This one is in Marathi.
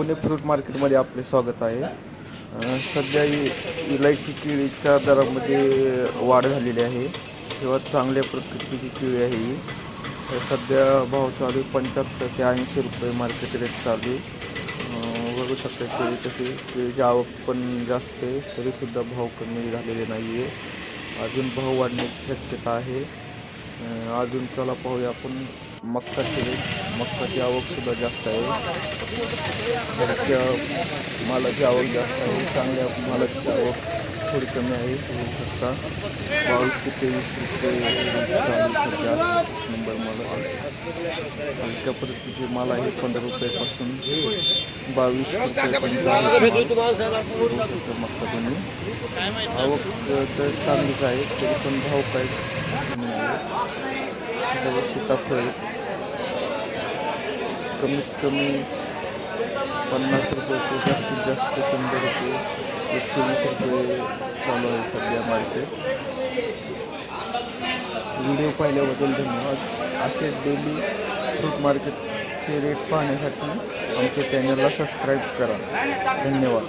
पुणे फ्रूट मार्केटमध्ये आपले स्वागत आहे. सध्या इ- इलायची केळीच्या दरामध्ये वाढ झालेली आहे. किंवा चांगल्या प्रकृतीची केळी आहे ही. सध्या भाव चालू आहे पंच्याहत्तर ते ऐंशी रुपये मार्केट रेट चालू आहे. बघू शकता केळी कशी केळीची आवक पण जास्त आहे तरीसुद्धा भाव कमी झालेले नाही आहे. अजून भाव वाढण्याची शक्यता आहे. अजून चला पाहूया आपण. मक्काची रेट मक्काची आवकसुद्धा जास्त आहे. हलक्या मालाची आवक जास्त आहे. चांगल्या मालाची आवक थोडी कमी आहे. होऊ शकता. बावीस ते तेवीस रुपये चालू सध्या नंबर माल हलक्या पद्धतीचे माल आहे पंधरा रुपयापासून बावीस रुपयापर्यंत आवक तर चांगलीच आहे तरी पण भाव काय सीताफळ. कमीत कमी पन्नास रुपये ते जास्तीत जास्त शंभर रुपये एकशे वीस रुपये चालू आहे सध्या मार्केट व्हिडिओ पाहिल्याबद्दल धन्यवाद. असे डेली फ्रूट मार्केटचे रेट पाहण्यासाठी आमच्या चॅनलला सबस्क्राईब करा. धन्यवाद.